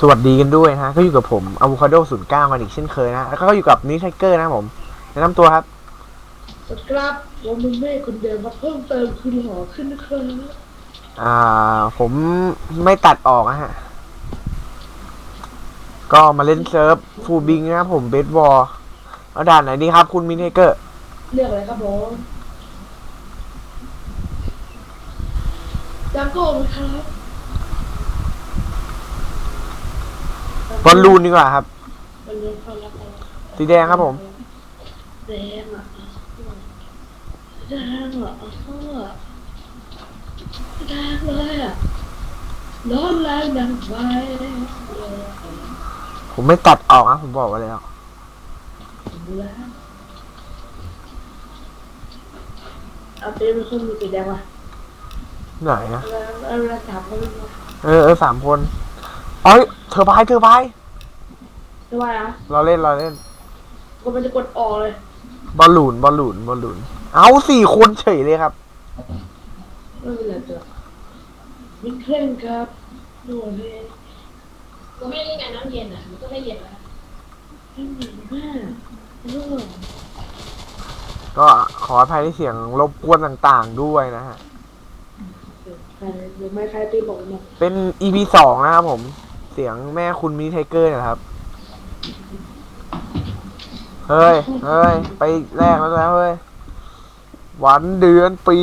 สวัสดีกันด้วยฮะ ก็อยู่กับผมอะโวคาโดศูนย์เก้ากันอีกเช่นเคยนะ แล้วก็อยู่กับนิทไทเกอร์นะครับผมแนะนำตัวครับสวัสดีครับผมเป็นแม่คนเดิมมาเพิ่มเติมคือหล่อขึ้นนะครับอ่า ผมไม่ตัดออกนะฮะ ก็มาเล่นเซิร์ฟฟูบิงนะครับผมเบสบอลแล้วด่านไหนดีครับ คุณมินไทเกอร์เลือกอะไรครับผมจังโก้ไหมครับ บอลลูนดีกว่าครับ บอลลูนครับแล้วกันสีแดงครับผม แดงอะแดงอะแดงเลยอะร้อนแรงดังไฟผมไม่ตัดออกนะผมบอกไว้แล้วแล้วเอาเต้เป็นคนมีสีแดงว่ะไหนนะแล้วแล้วแล้วถามเขาเป็นว่าเออเออสามคน เอ้ยเธอพายเธอพายทำไมอะเราเล่นเราเล่นก็มันจะกดออกเลย บอลลูนบอลลูนบอลลูน เอาสี่คนเฉยเลยครับ ไม่เป็นไรจ้ะมิเคร่งครับดูเลยก็ไม่ได้เล่นน้ำเย็นอะมันก็ไม่เย็นแล้วไม่เหมือนมากเออก็ขออภัยที่เสียงรบกวนต่างๆด้วยนะฮะ ใครหรือไม่ใครตีบอกมาเป็น EP สองนะครับผม เสียงแม่คุณมินิไทเกอร์เนะครับ เฮ้ย เฮ้ย ไปแรกแล้วแล้วเฮ้ยหวานเดือนปี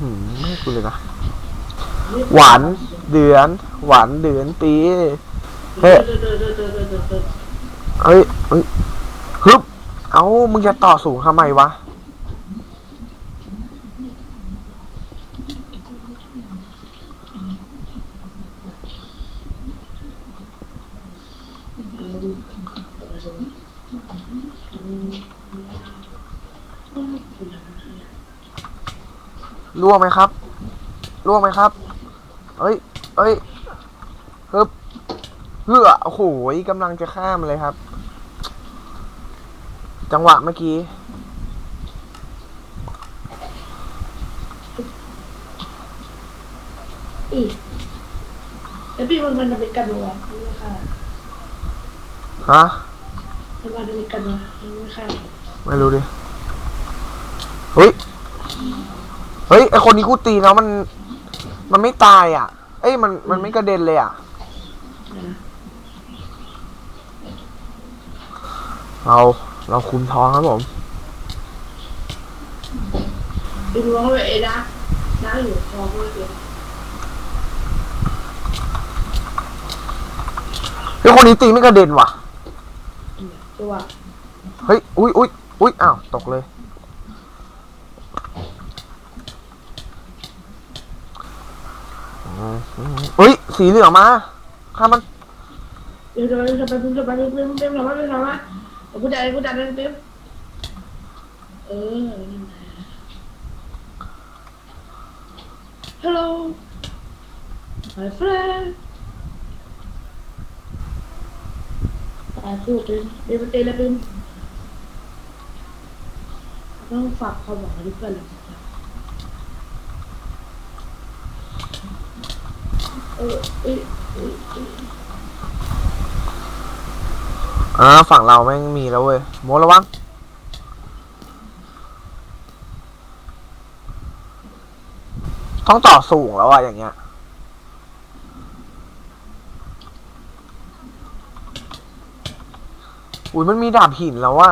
หืมไม่ให้กูเลยนะ หวานเดือน หวานเดือนปีเฮ้ยเดินเดินเดินเดินเดินเดินเดินเฮ้ย เฮ้ยฮึบ เอ้า มึงจะต่อสูงทำไมวะ ล่วงไหมครับล่วงไหมครับ เอ้ย เอ้ยฮึบเฮือโอ้โหกำลังจะข้ามเลยครับ จังหวะเมื่อกี้ อีแล้วพี่มันมันจะเป็นกันหรอไม่ค่ะฮะมันมันจะเป็นกันหรอไม่ค่ะไม่รู้ดิเฮ้ย เฮ้ยไอคนนี้กูตีแล้วมัน มันไม่ตายอะ เอ้ยมันมันไม่กระเด็นเลยอะ เราเราคุมท้องครับผมดึงร้องไปเอนะน้าอยู่คอมากเลยเฮ้ยคนนี้ตีไม่กระเด็นว่ะตัว เฮ้ย อุ้ยอุ้ยอุ้ยอ้าว ตกเลย อุ้ย สีเหลืองมาข้ามันเดี๋ยวเดี๋ยวจะไปจะไปเพิ่มเพิ่มเพิ่มหน่อยว่าเพิ่มหน่อยว่าเดี๋ยวกูจ่ายกูจ่ายเพิ่มเพิ่มเออฮัลโหล my friend ตายคู่เป็นเดี๋ยวไปเตะแล้วเป็นต้องฝากความหวังไว้ที่เพื่อนเลย อ้าฝั่งเราแม่งมีแล้วเว้ยโมระวังต้องต่อสูงแล้วอะอย่างเงี้ยอุ้ยมันมีดาบหินแล้วว่า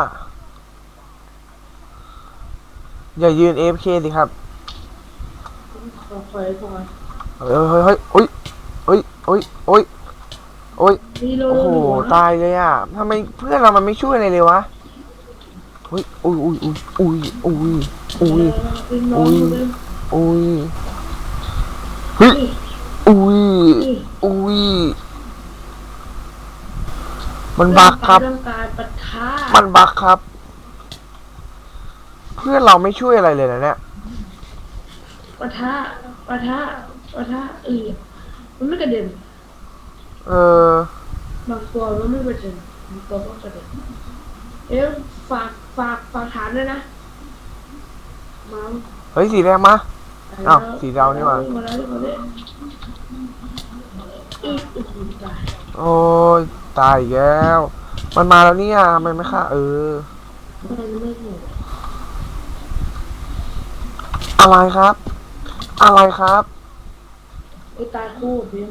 อย่ายืน AFK สิครับขอคอยคอยเฮ้ยเฮ้ยเฮ้ย เฮ้ยเฮ้ยเฮ้ยนี่โลโอ้โหตายเลยอะทำไมเพื่อนเรามันไม่ช่วยอะไรเลยวะเฮ้ยอุ้ยอุ้ยอุ้ยอุ้ยอุ้ยอุ้ยอุ้ยอุ้ยเฮ้ยอุ้ยอุ้ยมันบักครับมันบักครับ เพื่อนเราไม่ช่วยอะไรเลยนะเนี่ยปะทะปะทะปะทะเออ มันไม่กระเด็นเออบางตัวมันไม่กระเด็นบางตัวก็กระเด็นเอ๊ะฝากฝากฝากฐานด้วยนะมาเฮ้ยสีแดงมาอ้าวสีดาวนี่หว่ามาแล้วมาแล้วอืออืออือตายโอ้ยตายอีกแล้ว มันมาแล้วเนี่ยทำไมไม่ฆ่าเออมันไม่หมดอะไรครับ อะไรครับ โอ้ยตายคู่เพียง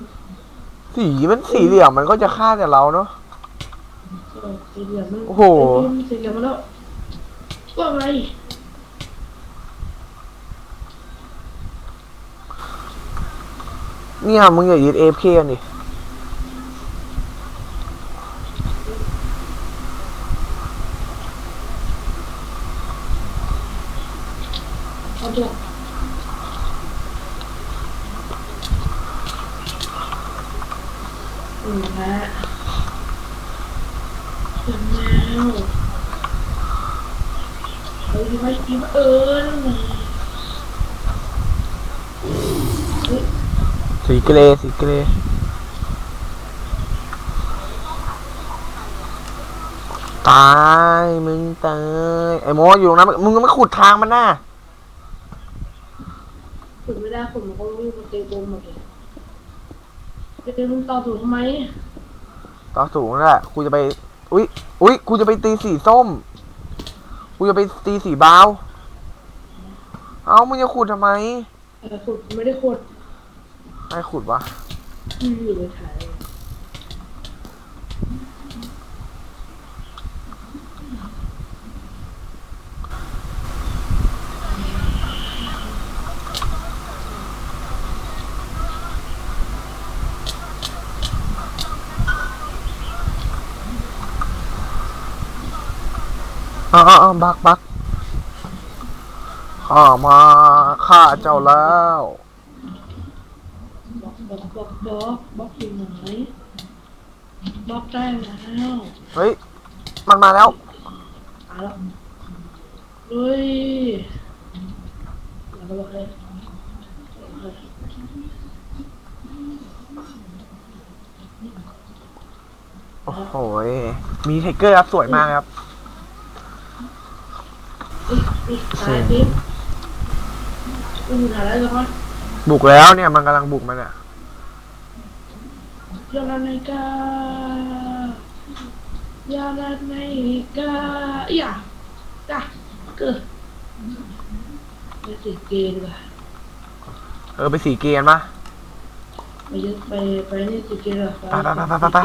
สีมันสีเหลี่ยมมันก็จะฆ่าแต่เราเนาะเออสีเหลืองมันโอ้โหไอ้พิมพ์สีเหลืองมาแล้วว่าไงเนี่ยมึงอย่ายึดเอฟเคกันดิเอาตัวอืมฮะจำแล้วเฮ้ยไม่กินเออนั่นไงเฮ้ย สี เกรสีเกรตายมึงตายไอ้โมอยู่ตรงนั้นมึงก็ไม่ขุดทางมันน่ะฝึกไม่ได้ฝึกมันก็วิ่งมาเตะบอลหมดเลยเตะมึงต่อถูกทำไมต่อสูงนั่นแหละกูจะไปอุ้ยอุ้ยกูจะไปตีสีส้มกูจะไปตีสีบาว เอ้ามึงจะขุดทำไมเออขุดไม่ได้ขุด ให้ขุดวะอืมอยู่ในถ่ายอ้าวอ้าบักบักข้ามาฆ่าเจ้าแล้ว บล็อกบล็อกบล็อกบล็อกอยู่ไหนบล็อกได้แล้วเฮ้ย มันมาแล้วเอาละเฮ้ยแล้วก็บอกเลยบอกเลยโอ้โหยมีไทเกอร์ครับสวยมากครับเอ้ยเอ้ยตายปิ๊บอือถ่ายแล้วเหรอครับ บุกแล้วเนี่ยมันกำลังบุกมาเนี่ ยยาลาไนกายาลาไนกาอย่าจ้ะเกิดไปติดเกมดีกว่าเออไปสีเกรียนปะไปยึดไปไปนี่ติดเกมเลยไปไปไปไปไป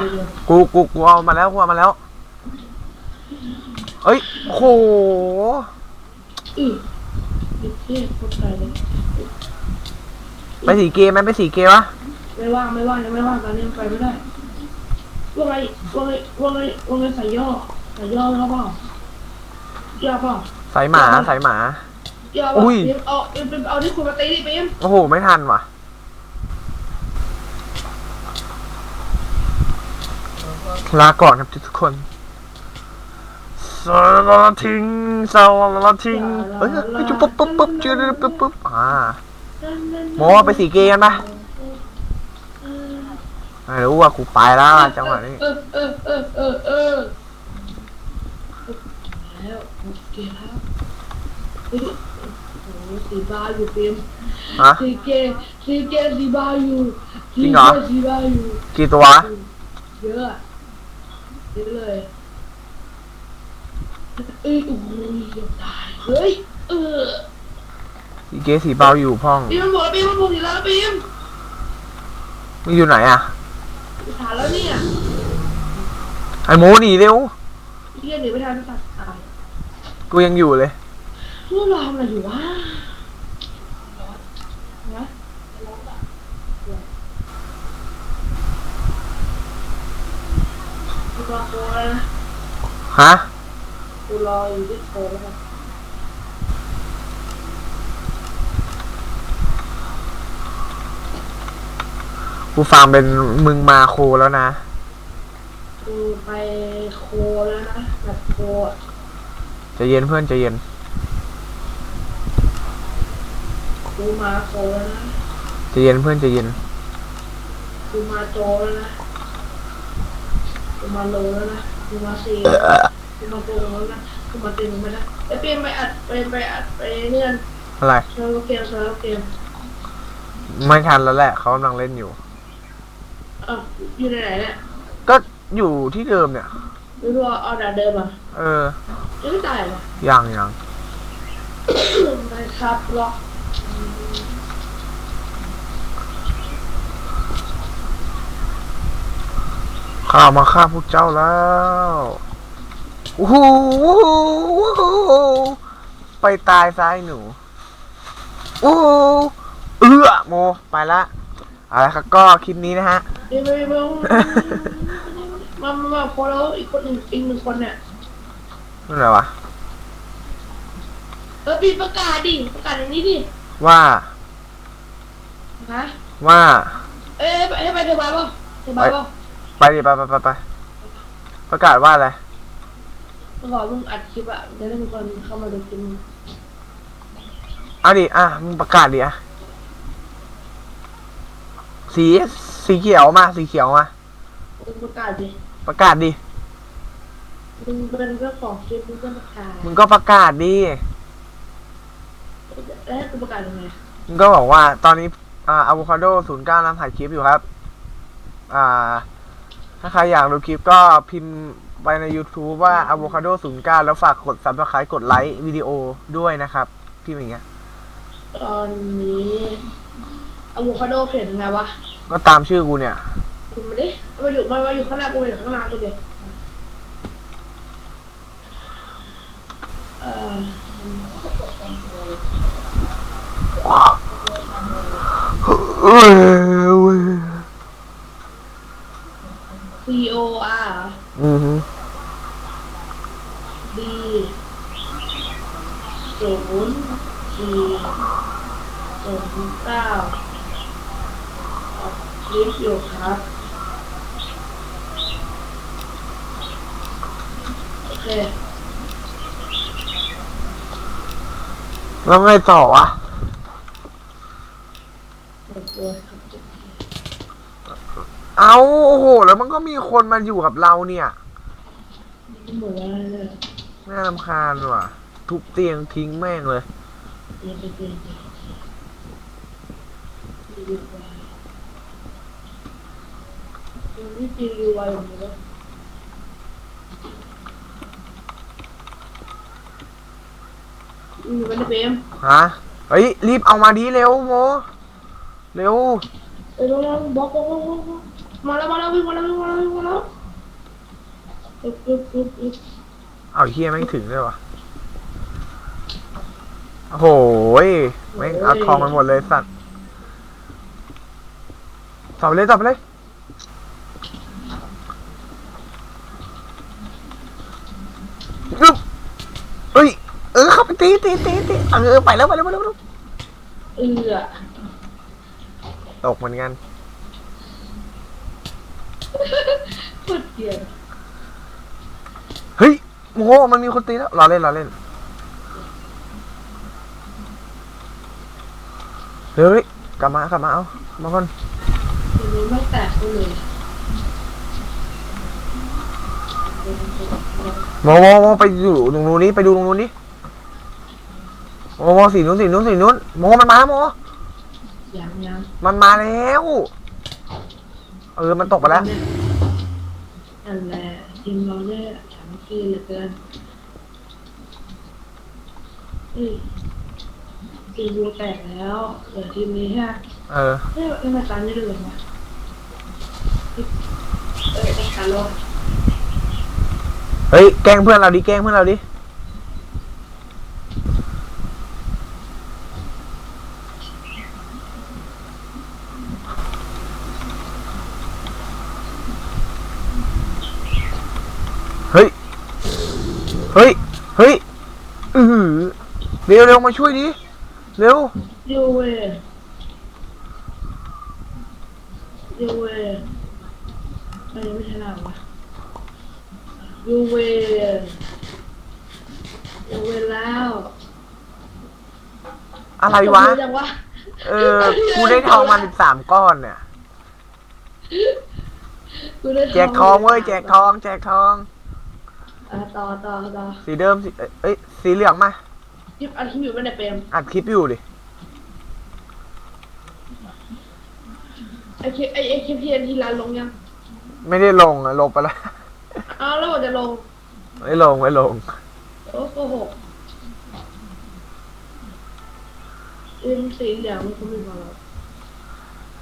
กูกูกูเอามาแล้วกูเอามาแล้วเอ้ยโอ้โหอือติดเกมคนตายเลยไปสีเกมไหมไปสีเกมวะ ไม่ว่างไม่ว่างยังไม่ว่างตอนนี้ยังไปไม่ได้ว่าไงว่าไงว่าไงว่าไงใส่ย่อใส่ย่อแล้วเปล่าย่อเปล่าใส่หมาใส่หมา ย่อเปล่าอุ้ยเอาเอาเอาเอาที่คุณมาตีดิปิ๊มโอ้โห ไม่ทันว่ะ ลาก่อนครับทุกคนสารทิ้งสารทิ้งเอ้ยเฮ้ยจุ๊บปุ๊บปุ๊บปุ๊บจืดปุ๊บปุ๊บอ่าโมไปสีเกมปะ ไม่รู้ว่ากูไปแล้วอะจังหวะนี้เออเออเออเออเออแล้วโอเคแล้วเฮ้ยโอ้โหสีบาอยู่ปิ๊มฮะ สีเกสีเกสีบาอยู่จริงเหรอสีเกสีบาอยู่ กี่ตัวเยอะอะเยอะเลยเอ้ยโอ้ยเกือบตายเฮ้ยเออสีเกสีเบาอยู่พ่องปีมันบอกแล้วปีมันบอกอีกแล้วปีมมึงอยู่ไหนอะ แล้วเนี่ยไอ้โมหนีเร็วเรียกหนีไปทางตัดตายกูยังอยู่เลยพวกเราทำอะไรอยู่วะนะกูรอโคแล้วนะฮะกูรออยู่ที่โคแล้ว กูฟาร์มเป็นมึงมาโคแล้วนะ กูไปโคแล้วนะแบบโคอะใจะเย็นเพื่อนใจะเย็น กูมาโคแล้วนะใจะเย็นเพื่อนใจะเย็น กูมาโจแล้วนะกูมาโลแล้วนะกูมาซีกูมาโกงแล้วนะกูมาติงไปนะไอเปลี่ยนไปอัดไปไปอัดไปเนื่อนอะไรเซิร์ฟเกมเซิร์ฟเกมไม่ทันแล้วแหละเขากำลังเล่นอยู่ เอออยู่ไหนๆเนี่ยก็อยู่ที่เดิมเนี่ย ไม่รู้ว่าเอาด่านเดิมอะเออยังไม่ตายเหรอ ยังยังนะครับล็อกข้ามาฆ่าพวกเจ้าแล้วโอ้โหไปตายซ้ายหนู โอ้โหเอื้อโม ไปละ เอาละครับก็คลิปนี้นะฮะ เดี๋ยวไม่ไม่มามามาพอแล้วอีกคนหนึ่งอีกหนึ่งคนเนี่ยนั่นอะไรวะ เออปีประกาศดิประกาศอย่างนี้ดิว่า ฮะว่า เอ้ยให้ไปเทบาป่ะเทบาป่ะไปดิไปไปไปไปประกาศว่าอะไรเมื่อก่อนมึงอัดคลิปอะจะได้มีคนเข้ามาดูคลิปมึง เอาดิ อะ มึงประกาศดิอะ สีสีเขียวมาสีเขียวมามึงประกาศดิประกาศดิมึงเป็นเจ้าของคลิปมึงก็ประกาศมึงก็ประกาศดิแล้วให้กูประกาศยังไงมึงก็บอกว่าตอนนี้อ่าอะโวคาโดศูนย์เก้านำถ่ายคลิปอยู่ครับ อ่า ถ้าใครอยากดูคลิปก็พิมพ์ไปใน YouTube ว่า avocado 09แล้วฝากกด subscribe กดไลค์วิดีโอด้วยนะครับพิมพ์อย่างเงี้ย ตอนนี้ อะโวคาโดเห็นไงวะก็ตามชื่อกูเนี่ย ดูมาดิมาอยู่มามาอยู่ข้างหน้ากูอยู่ข้างหน้ากูดิเอ่อเอ้ยเว้ย C O R อือฮึ D ศูนย์สี่ศูนย์เก้าออกคลิปอยู่ครับ โอเค แล้วไงต่อวะเอาโอ้โห แล้วมันก็มีคนมาอยู่กับเราเนี่ยน่ารำคาญว่ะ ทุบเตียงทิ้งแม่งเลยเย็ นไปเย็นดีกว่ายังไม่ดีไวอยู่เลยอยู่กันในเฟรมฮะเฮ้ยรีบเอามาดีเร็วโมเร็วเอ้ยแล้วบล็อกบล็อกบล็อกบล็อกบล็อกมาแล้วมาแล้ววิ่งมาแล้ววิ่งมาแล้ววิ่งมาแล้วอึ๊บอึ๊บอึ๊บอึ๊บเอาเฮียแม่งถึงเลยวะโอ้โหยแม่งเอาทองมันหมดเลยสัตว์ตอบไปเลยตอบไปเลยอึ๊บเอ้ย เออเข้าไป ตีตีตีตีเออไปแล้วไปแล้วไปแล้วไปแล้วเอือตกเหมือนกันโคตรเกลียดเฮ้ยโอ้โหมันมีคนตีแล้วรอเล่นรอเล่นเฮ้ยกลับมากลับมาเอามาก่อนทีนี้ไม่แตกเลยโมโมโมไปอยู่ตรงนู้นนี้ไปดูตรงนู้นนี้ โมโมสีนู้นสีนู้นสีนู้นโมมันมาโมยังยังมันมาแล้ว เออมันตกไปแล้วนั่นแหละทีมเราเนี่ยสามัคคีเหลือเกินเอ้ยทีมดูแตกแล้วเหลือทีมนี้ฮะเออเฮ้ยทำไมการไม่เดือดวะเอ้ยได้การลงเฮ้ยแกล้งเพื่อนเราดิแกล้งเพื่อนเราดิ เฮ้ย เฮ้ย อือหือเร็วเร็วมาช่วยดิ เร็วยูเวยูเวไม่ไม่ใช่หรอวะยูเวยูเวแล้วอะไรวะ จบเร็จังวะเออ กูได้ทองมาสิบสามก้อนเนี่ย กูได้แจกทองเว้ย แจกทอง แจกทอง อะต่อต่อต่อสีเดิมสีเอ้ยสีเหลืองมาคลิปอันที่อยู่ไม่ได้เปรมอัดคลิปอยู่ดิไอคลิปไอไอคลิปที่อันที่ร้านลงยังไม่ได้ลงอะลบไปแล้วอ้าวแล้วมันจะลงไม่ลงไม่ลงโอ้โกหกเอ็มสีเหลืองมันก็ไม่มาแล้ว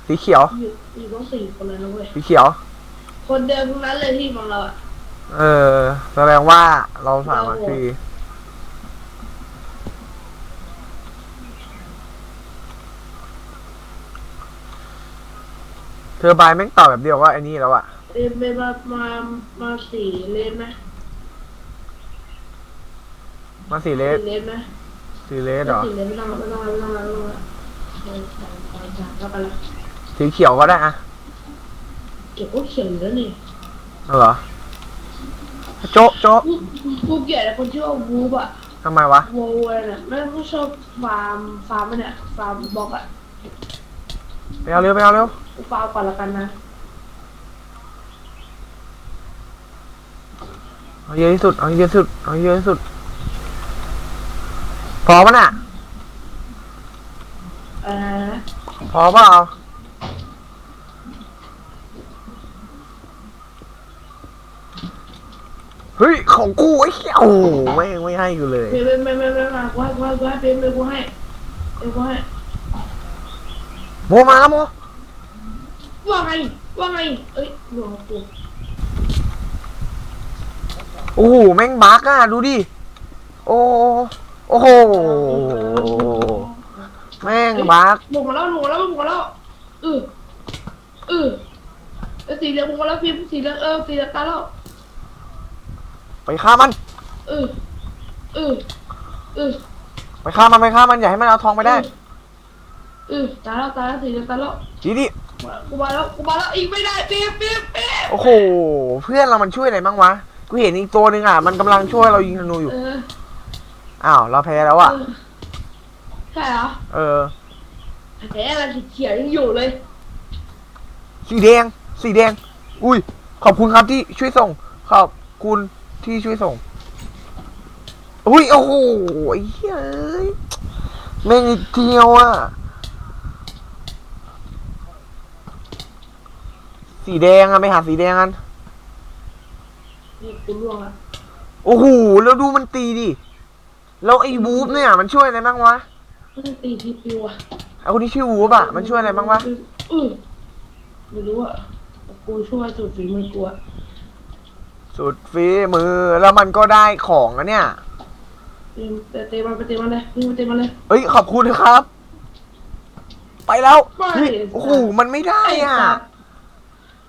สีเขียวอยู่อยู่ต้องสี่คนเลยนะเว้ยสีเขียว คนเดิมทั้งนั้นเลยที่ฟังเราอะ เออ แสดงว่าเราสามารถทีเธอบายแม่งตอบแบบเดียวว่าไอ้นี่แล้วอะเอ็มไปมามามาสี่เลนไหมมาสีเลสสี่เลนไหมสีเลสเหรอสี่เลนไม่ต้องไม่ต้องไม่ต้องไม่ต้องไม่ต้องเออสามสามสามแล้วกันละสีเขียวก็ได้อะเก็บพวกเขียนแล้วนี่เอาเหรอ โจ๊ะโจ๊ะกูกูเกลียดไอ้คนชื่อว่าวูบอะทำไมวะโวอะไรน่ะแม่งก็ชอบฟาร์มฟาร์มมันเนี่ยฟาร์มบล็อกอะไปเอาเร็วไปเอาเร็วกูฟาร์มก่อนละกันนะเอาเยอะที่สุดเอาเยอะที่สุดเอาเยอะที่สุด พอปะน่ะเออพอเปล่า เฮ้ยของกูไอ้เหี้ยโอ้โหไม่งไม่ให้กูเลย ไม่ไม่ไม่ไม่ไม่มากูให้กูให้กูให้เป็นเลยกูให้เดี๋ยวกูให้โมมาแล้วโมว่าไงว่าไงเอ้ยหลวงกูโอ้โหแม่งบักอะดูดิโอ้โอ้โหแม่งบักบุกมาแล้วบุกมาแล้วบุกมาแล้วเออเออเออสีเหลืองบุกมาแล้วพิมพ์สีเหลืองเออสีเหลืองตายแล้วไป ฆ่ามันเออเออเออไปฆ่ามันไปฆ่ามันอย่าให้มันเอาทองไปได้เออตายแล้วตายแล้วสีเหลืองตายแล้วดีดิกูมาแล้วกูมาแล้วอีกไม่ได้ปี๊บปี๊บปี๊บโอ้โห เพื่อนเรามันช่วยอะไรบ้างวะ กูเห็นอีกตัวหนึ่งอะ มันกำลังช่วยเรายิงธนูอยู่ เอออ้าว เราแพ้แล้วเออะอใช่เหรอเออแพ้อะไรสีเขียวยังอยู่เลย สีแดง สีแดง อุ้ย ขอบคุณครับที่ช่วยส่ง ขอบคุณ ที่ช่วยส่งอุ้ยโอ้โหไอ้เฮ้ยเอ้ยแม่งนิดเดียวอะ สีแดงอะไปหาสีแดงกันนี่กูล่วงละโอ้โหแล้วดูมันตีดิ แล้วไอ้วูฟเนี่ย มันช่วยอะไรบ้างวะมันตีทีปิวอะไอ้คนที่ชื่อวูฟอะมันช่วยอะไรบ้างวะเออไม่รู้อะกูช่วยสุดฝีมือกูอะ สุดฝีมือแล้วมันก็ได้ของอะเนี่ย เต็มเตะเตะมันไปเตะมันเลยวิ่งไปเตะมันเลย เอ้ยขอบคุณครับ ไปแล้วไม่ เฮ้ยโอ้โหมันไม่ได้อะ สัตว์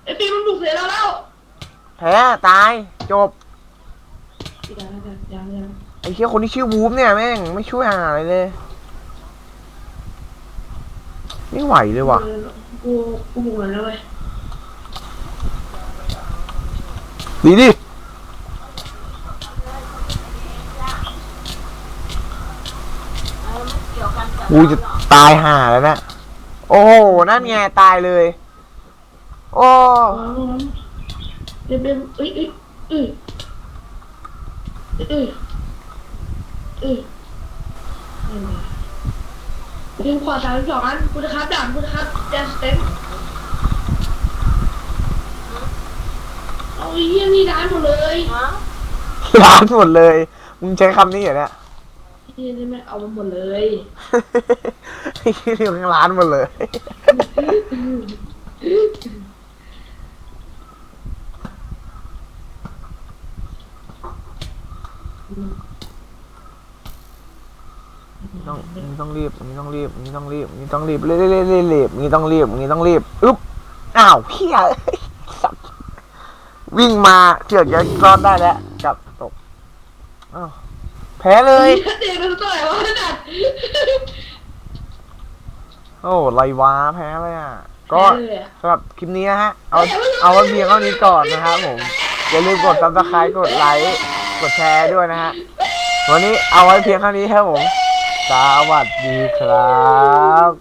ไอ้ปีมันบุกเสียเราแล้วแพ้ตายจบยังยังยังยังไอ้เชี่ยคนที่ชื่อวูฟเนี่ยแม่งไม่ช่วยหาอะไรเลย ไม่ไหวเลยว่ะ เออกูกูบุกมันแล้วเว้ยดีดิ กูจะตายห่าแล้วนะโอ้โหนั่นไงตายเลย โอ้เอาเอาเอาเต็มเอ้ยเอ้ยเอ้ยเอ้ยเอ้ยเอ้ยเต็มขวาสามสองอันกูจะคับด่านกูจะคับแจสเต็มเอาเหี้ยนี่ร้านหมดเลยร้านหมดเลย มึงใช้คำนี้เหรอเนี่ย เหี้ยนี่ไม่งเอามาหมดเลยไอ้ที่อยู่ข้างร้านหมดเลย ต้องมีต้องรีบมีต้องรีบมีต้องรีบมีต้องรีบเรีบเรีบเรีบเรีบมีต้องรีบมีต้องรีบอึ๊บอ้าวเฮียสัตว์วิ่งมาเถือกจะรอดได้แล้วจับตกอ้าว แพ้เลย เด็กมันตัวไหนวะขนาดโอ้ไรวะแพ้เลยอะ ก็แพ้เลยอะสำหรับคลิปนี้นะฮะ เอา เอาไว้เพียงเท่านี้ก่อนนะครับผม อย่าลืมกด subscribe กดไลค์ กดแชร์ด้วยนะฮะ วันนี้เอาไว้เพียงเท่านี้ครับผม สวัสดีครับ